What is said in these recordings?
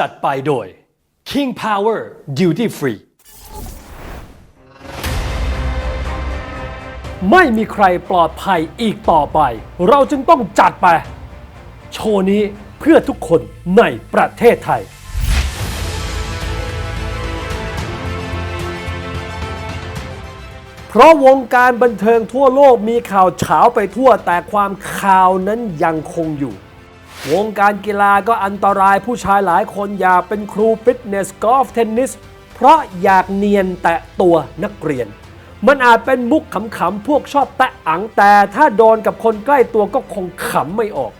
จัดไปโดย King Power Duty Free ไม่มีใครปลอดภัยอีกต่อไป เราจึงต้องจัดไป โชว์นี้เพื่อทุกคนในประเทศไทย เพราะวงการบันเทิงทั่วโลกมีข่าวเฉาไปทั่วแต่ความข่าวนั้นยังคงอยู่ วงการกีฬาก็อันตรายผู้ชายหลายคนอยากเป็นครูฟิตเนสกอล์ฟเทนนิส เพราะอยากเนียนแตะตัวนักเรียน มันอาจเป็นมุกขำๆพวกชอบแตะอังแต่ถ้าโดนกับคนใกล้ตัวก็คงขำไม่ออก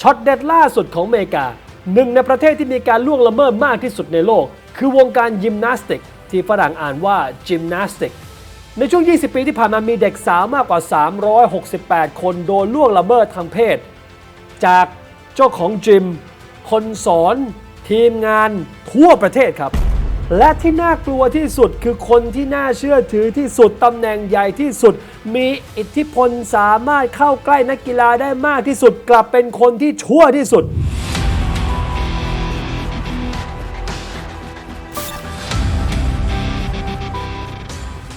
ช็อตเด็ดล่าสุดของอเมริกา หนึ่งในประเทศที่มีการล่วงละเมิดมากที่สุดในโลก คือวงการยิมนาสติก ที่ฝรั่งอ่านว่าจิมนาสติกในช่วง 20 ปีที่ผ่านมามีเด็กสาวมากกว่า 368 คนโดนล่วงละเมิดทางเพศ จากเจ้าของจิม คนสอนทีมงานทั่วประเทศครับ และที่น่ากลัวที่สุดคือคนที่น่าเชื่อถือที่สุดตำแหน่งใหญ่ที่สุด มีอิทธิพลสามารถเข้าใกล้นักกีฬาได้มากที่สุด กลับเป็นคนที่ชั่วที่สุด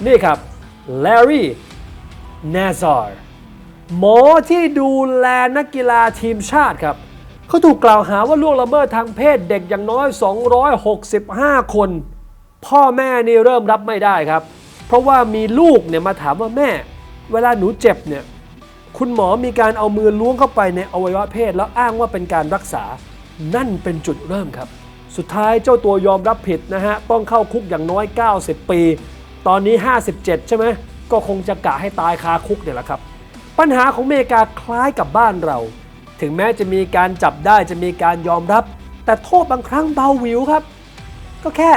นี่ครับแลรี่นซาร์ หมอที่ดูแลนักกีฬาทีมชาติครับเขาถูกกล่าวหาว่าล่วงละเมิดทางเพศเด็กอย่างน้อย 265 คน พ่อแม่นี่เริ่มรับไม่ได้ครับ เพราะว่ามีลูกเนี่ยมาถามว่าแม่ เวลาหนูเจ็บเนี่ยคุณหมอมีการเอามือล้วงเข้าไปในอวัยวะเพศ แล้วอ้างว่าเป็นการรักษา นั่นเป็นจุดเริ่มครับ สุดท้ายเจ้าตัวยอมรับผิดนะฮะ ต้องเข้าคุกอย่างน้อย 90 ปี ตอนนี้ 57 ใช่ไหมก็คงจะกะให้ตายคาคุกเนี่ยแหละครับ ปัญหาของอเมริกาคล้ายกับบ้านเรา ถึงแม้จะมีการจับได้จะมีการยอมรับ แต่โทษบางครั้งเบาหวิวครับ ก็แค่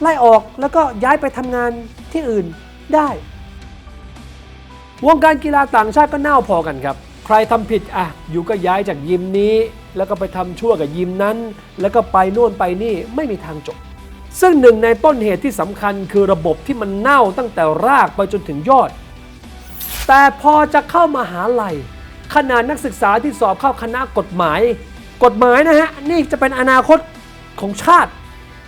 ไล่ออกแล้วก็ย้ายไปทำงานที่อื่นได้ วงการกีฬาต่างชาติก็เน่าพอกันครับ ใครทำผิดอะอยู่ก็ย้ายจากยิมนี้ แล้วก็ไปทำชั่วกับยิมนั้น แล้วก็ไปนู่นไปนี่ไม่มีทางจบ ซึ่งหนึ่งในต้นเหตุที่สำคัญคือระบบที่มันเน่าตั้งแต่รากไปจนถึงยอด แต่พอจะเข้ามาหาลัยขนาดนักศึกษาที่สอบเข้าคณะกฎหมาย กฎหมายนะฮะ นี่จะเป็นอนาคตของชาติ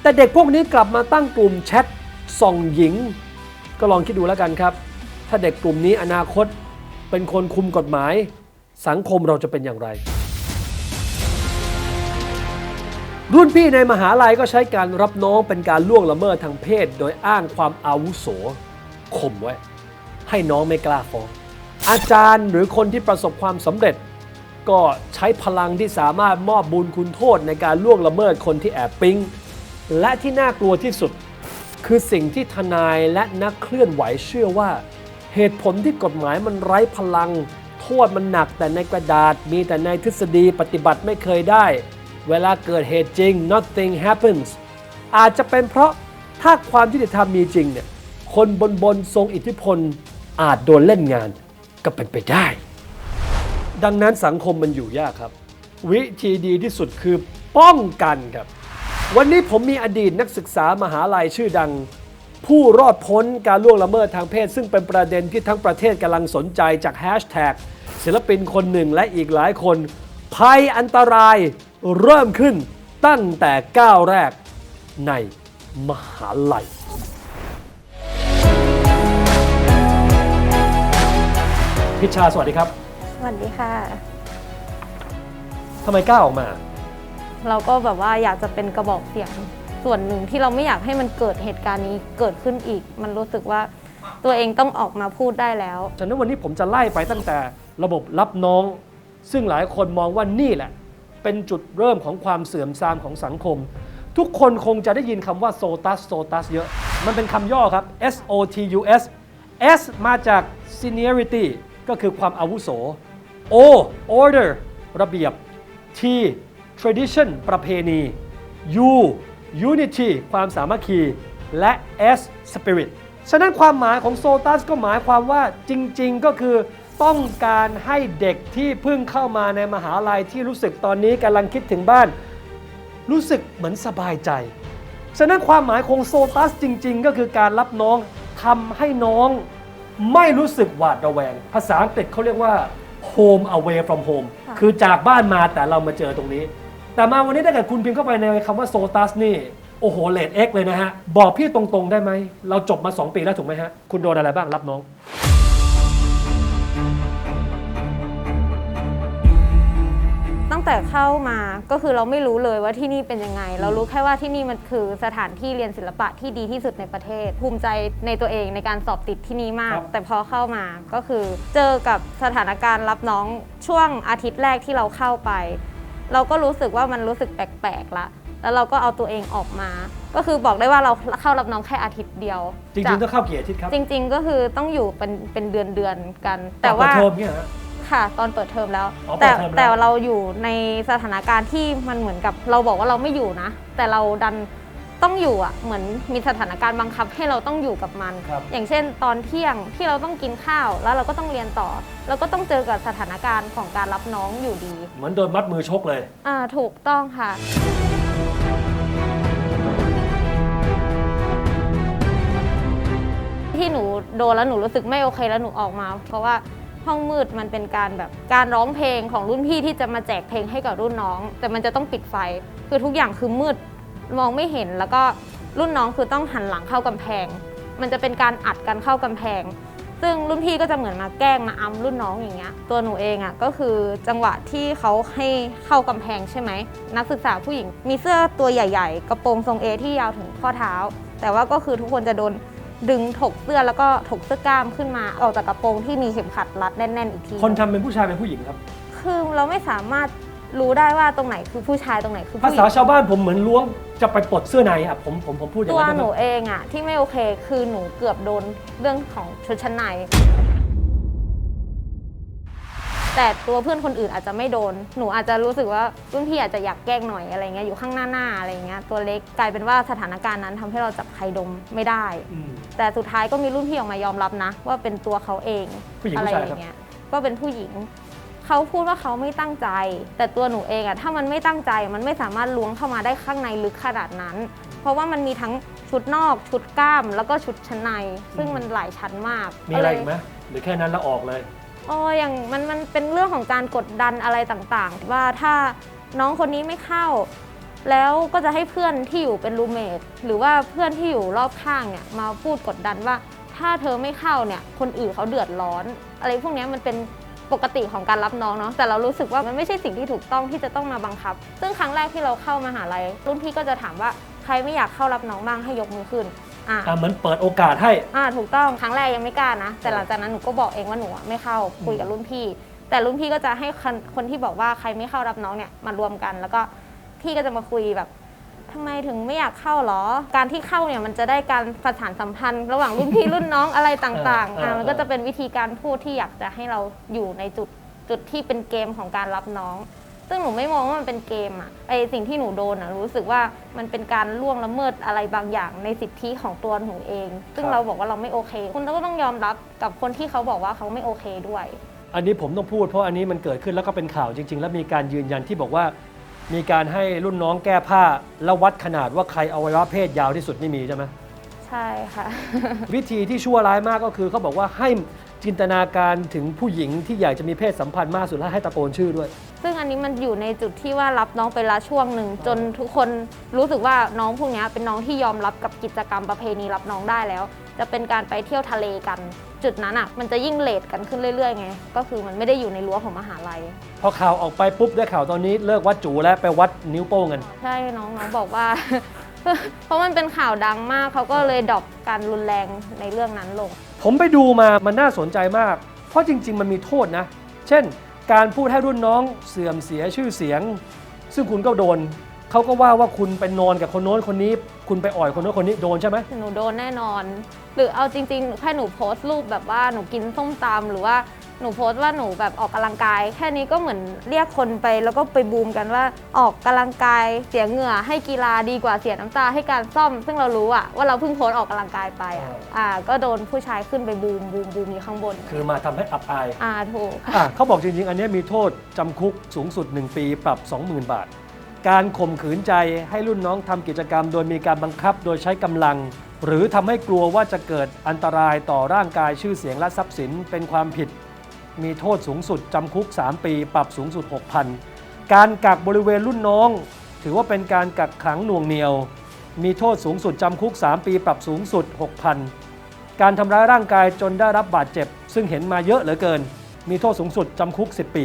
แต่เด็กพวกนี้กลับมาตั้งกลุ่มแชทส่องหญิง ก็ลองคิดดูแล้วกันครับ ถ้าเด็กกลุ่มนี้อนาคตเป็นคนคุมกฎหมาย สังคมเราจะเป็นอย่างไร รุ่นพี่ในมหาลัยก็ใช้การรับน้องเป็นการล่วงละเมิดทางเพศ โดยอ้างความอาวุโสข่มไว้ ให้น้องไม่กล้าฟ้อง อาจารย์หรือคนที่ประสบความสำเร็จ ก็ใช้พลังที่สามารถมอบบุญคุณโทษในการล่วงละเมิดคนที่แอบปิ๊ง และที่น่ากลัวที่สุด คือสิ่งที่ทนายและนักเคลื่อนไหวเชื่อว่า เหตุผลที่กฎหมายมันไร้พลัง โทษมันหนักแต่ในกระดาษ มีแต่ในทฤษฎีปฏิบัติไม่เคยได้ เวลาเกิดเหตุจริง nothing happens อาจจะเป็นเพราะถ้าความยุติธรรมมีจริงเนี่ยคนบนบนทรงอิทธิพล อาจโดนเล่นงานก็เป็นไปได้ ดังนั้นสังคมมันอยู่ยากครับ วิธีดีที่สุดคือป้องกันครับ วันนี้ผมมีอดีตนักศึกษามหาลัยชื่อดัง ผู้รอดพ้นการล่วงละเมิดทางเพศ ซึ่งเป็นประเด็นที่ทั้งประเทศกำลังสนใจจากแฮชแท็กศิลปินคนหนึ่งและอีกหลายคน ภัยอันตรายเริ่มขึ้นตั้งแต่ก้าวแรกในมหาลัย พิชชาสวัสดีครับสวัสดีค่ะ ทำไมกล้าออกมา เราก็แบบว่าอยากจะเป็นกระบอกเสียงส่วนหนึ่งที่เราไม่อยากให้มันเกิดเหตุการณ์นี้เกิดขึ้นอีก มันรู้สึกว่าตัวเองต้องออกมาพูดได้แล้ว ฉะนั้นวันนี้ผมจะไล่ไปตั้งแต่ระบบรับน้อง ซึ่งหลายคนมองว่านี่แหละ เป็นจุดเริ่มของความเสื่อมทรามของสังคม ทุกคนคงจะได้ยินคำว่าโซตัสโซตัสเยอะ มันเป็นคำย่อครับ S O T U S S มาจาก seniority ก็คือความอาวุโส O order ระเบียบ T tradition ประเพณี U unity ความสามัคคี และ S spirit ฉะนั้นความหมายของโซตัสก็หมายความว่าจริงๆก็คือต้องการให้เด็กที่เพิ่งเข้ามาในมหาลัยที่รู้สึกตอนนี้กำลังคิดถึงบ้าน รู้สึกเหมือนสบายใจ ฉะนั้นความหมายของโซตัสจริง ๆ ก็คือการรับน้องทำให้น้อง ไม่รู้สึกหวาดระแวง ภาษาอังกฤษเขาเรียกว่า home away from home ค่ะ คือจากบ้านมาแต่เรามาเจอตรงนี้ แต่มาวันนี้ถ้าเกิดคุณพิมพ์เข้าไปในคำว่าโซตัสนี่ โอ้โหเลดเอ็กเลยนะฮะ บอกพี่ตรงๆได้ไหม เราจบมา 2 ปีแล้วถูกไหมฮะ คุณโดนอะไรบ้างรับน้อง ตั้งแต่เข้ามาก็คือเราไม่รู้เลยว่าที่นี่เป็นยังไง เรารู้แค่ว่าที่นี่มันคือสถานที่เรียนศิลปะที่ดีที่สุดในประเทศ ภูมิใจในตัวเองในการสอบติดที่นี่มาก ครับ แต่พอเข้ามาก็คือเจอกับสถานการณ์รับน้องช่วงอาทิตย์แรกที่เราเข้าไป เราก็รู้สึกว่ามันรู้สึกแปลกๆละแล้วเราก็เอาตัวเองออกมา ก็คือบอกได้ว่าเราเข้ารับน้องแค่อาทิตย์เดียวจริงๆจากต้องเข้ากี่อาทิตย์ครับจริง ๆ ก็คือต้องอยู่เป็นเป็นเดือนเดือนๆกัน แต่แต่ว่าว่าเทอมเนี่ยฮะ ค่ะ ตอนเปิดเทอมแล้ว อ๋อเปิแต่ดเทอมแล้ว แต่เราอยู่ในสถานการณ์ที่มันเหมือนกับเราบอกว่าเราไม่อยู่นะ แต่เราดันต้องอยู่อะ เหมือนมีสถานการณ์บังคับให้เราต้องอยู่กับมัน ครับ อย่างเช่น ตอนเที่ยงที่เราต้องกินข้าวแล้วเราก็ต้องเรียนต่อ เราก็ต้องเจอกับสถานการณ์ของการรับน้องอยู่ดี เหมือนโดนมัดมือชกเลย อ่าถูกต้องค่ะ ที่หนูโดนแล้วหนูรู้สึกไม่โอเคแล้วหนูออกมา เพราะว่า ห้องมืดมันเป็นการแบบการร้องเพลงของรุ่นพี่ที่จะมาแจกเพลงให้กับรุ่นน้อง แต่มันจะต้องปิดไฟ คือทุกอย่างคือมืดมองไม่เห็นแล้วก็รุ่นน้องคือต้องหันหลังเข้ากำแพง มันจะเป็นการอัดกันเข้ากำแพง ซึ่งรุ่นพี่ก็จะเหมือนมาแกล้งมาอำรุ่นน้องอย่างเงี้ย ตัวหนูเองอะ่ะก็คือจังหวะที่เขาให้เข้ากำแพงใช่ไหม นักศึกษาผู้หญิง มีเสื้อตัวใหญ่ ๆ กระโปรงทรงเอที่ยาวถึงข้อเท้า แต่ว่าก็คือทุกคนจะโดน ดึงถกเสื้อแล้วก็ถกเสื้อกล้ามขึ้นมาออกจากกระโปรงที่มีเข็มขัดรัดแน่นๆอีกทีคนทำเป็นผู้ชายเป็นผู้หญิงครับ คือเราไม่สามารถรู้ได้ว่าตรงไหนคือผู้ชายตรงไหนคือภาผู้หญิษาง ชาวบ้านผมเหมือนล้วงจะไปปลดเสื้อในอะผมผมผมพูดอย่างตัวนั้นได้หนูไหมเองอะที่ไม่โอเคคือหนูเกือบโดนเรื่องของชุดชั้นใน แต่ตัวเพื่อนคนอื่นอาจจะไม่โดน หนูอาจจะรู้สึกว่ารุ่นพี่อาจจะอยากแกล้งหน่อยอะไรเงี้ยอยู่ข้างหน้าหน้าๆอะไรเงี้ยตัวเล็กกลายเป็นว่าสถานการณ์นั้นทำให้เราจับใครดมไม่ได้อืมแต่สุดท้ายก็มีรุ่นพี่ออกมายอมรับนะ ว่าเป็นตัวเขาเองผู้หญิงอะไรผู้ชายอครับย่างเงี้ยก็เป็นผู้หญิงเขาพูดว่าเขาไม่ตั้งใจ แต่ตัวหนูเองอะถ้ามันไม่ตั้งใจมันไม่สามารถล้วงเข้ามาได้ข้างในลึกขนาดนั้น เพราะว่ามันมีทั้งชุดนอก ชุดกล้าม แล้วก็ชุดชั้นใน ซึ่งมันหลายชั้นมากมีอะไรก็เลยอีกไหมหรือแค่นั้นแล้วออกเลย โอ้อย่างมันมันเป็นเรื่องของการกดดันอะไรต่างๆ ว่าถ้าน้องคนนี้ไม่เข้า แล้วก็จะให้เพื่อนที่อยู่เป็นรูเมทหรือว่าเพื่อนที่อยู่รอบข้างเนี่ยมาพูดกดดันว่า ถ้าเธอไม่เข้าเนี่ยคนอื่นเขาเดือดร้อน อะไรพวกนี้มันเป็นปกติของการรับน้องเนาะแต่เรารู้สึกว่ามันไม่ใช่สิ่งที่ถูกต้องที่จะต้องมาบังคับ ซึ่งครั้งแรกที่เราเข้ามาหาลัยรุ่นพี่ก็จะถามว่าใครไม่อยากเข้ารับน้องบ้างให้ยกมือขึ้น อะอ่าเหมือนเปิดโอกาสให้ อ่าถูกต้องครั้งแรกยังไม่กล้านะ แต่หลังจากนั้นหนูก็บอกเองว่าหนูอะไม่เข้าคุยกับรุ่นพี่ แต่รุ่นพี่ก็จะให้คนคนที่บอกว่าใครไม่เข้ารับน้องเนี่ยมารวมกัน แล้วก็พี่ก็จะมาคุยแบบทำไมถึงไม่อยากเข้าหรอ การที่เข้าเนี่ยมันจะได้การประสานสัมพันธ์ ระหว่างรุ่นพี่ รุ่นน้องอะไรต่างๆเออเอออ่ามันก็จะเป็นวิธีการพูดที่อยากจะให้เราอยู่ในจุดจุดที่เป็นเกมของการรับน้อง ซึ่งหนูไม่มองว่ามันเป็นเกมอะไอสิ่งที่หนูโดนอะรู้สึกว่ามันเป็นการล่วงละเมิดอะไรบางอย่างในสิทธิของตัวหนูเอง ซึ่งครับเราบอกว่าเราไม่โอเค คุณก็ต้องยอมรับกับคนที่เขาบอกว่าเขาไม่โอเคด้วย อันนี้ผมต้องพูดเพราะอันนี้มันเกิดขึ้นแล้วก็เป็นข่าวจริง ๆ แล้วมีการยืนยันที่บอกว่า มีการให้รุ่นน้องแก้ผ้าแล้ววัดขนาดว่าใครอวัยวะเพศยาวที่สุดนี่มีใช่ไหมใช่ค่ะ วิธีที่ชั่วร้ายมากก็คือเขาบอกว่าให้ จินตนาการถึงผู้หญิงที่อยากจะมีเพศสัมพันธ์มากสุดแล้วให้ตะโกนชื่อด้วย ซึ่งอันนี้มันอยู่ในจุดที่ว่ารับน้องไปละช่วงหนึ่ง จนทุกคนรู้สึกว่าน้องพวกเนี้ยเป็นน้องที่ยอมรับกับกิจกรรมประเพณีรับน้องได้แล้ว จะเป็นการไปเที่ยวทะเลกัน จุดนั้นอะมันจะยิ่งเลทกันขึ้นเรื่อยๆไงก็คือมันไม่ได้อยู่ในรั้วของมหาลัย พอข่าวออกไปปุ๊บได้ข่าวตอนนี้เลิกวัดจูแล้วไปวัดนิ้วโป้งกันใช่น้องน้องบอกว่า เพราะมันเป็นข่าวดังมากเขาก็เลยดรอปการรุนแรงในเรื่องนั้นลง ผมไปดูมามันน่าสนใจมาก เพราะจริง ๆ มันมีโทษนะ เช่น การพูดให้รุ่นน้องเสื่อมเสียชื่อเสียง ซึ่งคุณก็โดน เขาก็ว่าว่าคุณไปนอนกับคนโน้นคนนี้ คุณไปอ่อยคนโน้นคนนี้โดนใช่ไหมหนูโดนแน่นอน หรือเอาจริง ๆ แค่หนูโพสต์รูปแบบว่าหนูกินส้มตำหรือว่า หนูโพสต์ว่าหนูแบบออกกำลังกาย แค่นี้ก็เหมือนเรียกคนไป แล้วก็ไปบูมกันว่าออกกำลังกายเสียเหงื่อให้กีฬาดีกว่าเสียน้ำตาให้การซ่อม ซึ่งเรารู้อะว่าเราเพิ่งโพสต์ออกกำลังกายไปอะอ่า ก็โดนผู้ชายขึ้นไปบูมบูมบูมอยู่ข้างบน คือมาทำให้อับอายอ่าถูกอะเขาบอกจริงๆ อันเนี้ยมีโทษจำคุกสูงสุด 1 ปีปรับ 20,000 บาท การข่มขืนใจให้รุ่นน้องทำกิจกรรม โดยมีการบังคับโดยใช้กำลังหรือทำให้กลัวว่าจะเกิดอันตรายต่อร่างกายชื่อเสียงและทรัพย์สินเป็นความผิด มีโทษสูงสุดจำคุก 3 ปี ปรับสูงสุด 6,000 การกักบริเวณรุ่นน้อง ถือว่าเป็นการกักขังหน่วงเหนียว มีโทษสูงสุดจำคุก 3 ปี ปรับสูงสุด 6,000 การทำร้ายร่างกายจนได้รับบาดเจ็บ ซึ่งเห็นมาเยอะเหลือเกิน มีโทษสูงสุดจำคุก 10 ปี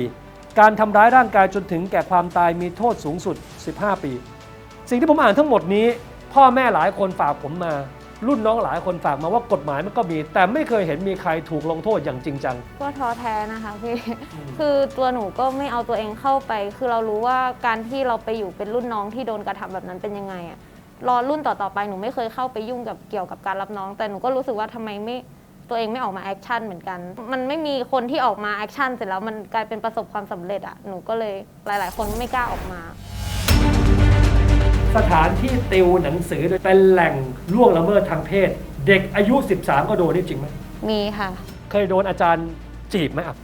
การทำร้ายร่างกายจนถึงแก่ความตายมีโทษสูงสุด 15 ปี สิ่งที่ผมอ่านทั้งหมดนี้ พ่อแม่หลายคนฝากผมมา รุ่นน้องหลายคนฝากมาว่ากฎหมายมันก็มี แต่ไม่เคยเห็นมีใครถูกลงโทษอย่างจริงจัง ก็ท้อแท้นะคะพี่คือตัวหนูก็ไม่เอาตัวเองเข้าไป คือเรารู้ว่าการที่เราไปอยู่เป็นรุ่นน้องที่โดนกระทำแบบนั้นเป็นยังไงอะรอรุ่นต่อๆไปหนูไม่เคยเข้าไปยุ่งกับเกี่ยวกับการรับน้อง แต่หนูก็รู้สึกว่าทำไมไม่ตัวเองไม่ออกมาแอคชั่นเหมือนกัน มันไม่มีคนที่ออกมาแอคชั่นเสร็จแล้วมันกลายเป็นประสบความสำเร็จอะหนูก็เลยหลาย ๆ คนไม่กล้าออกมา สถานที่ติวหนังสือโดยเป็นแหล่งล่วงละเมิดทางเพศ เด็กอายุ 13 ก็โดนนี่จริงไหมมีค่ะ เคยโดนอาจารย์จีบไหมอะ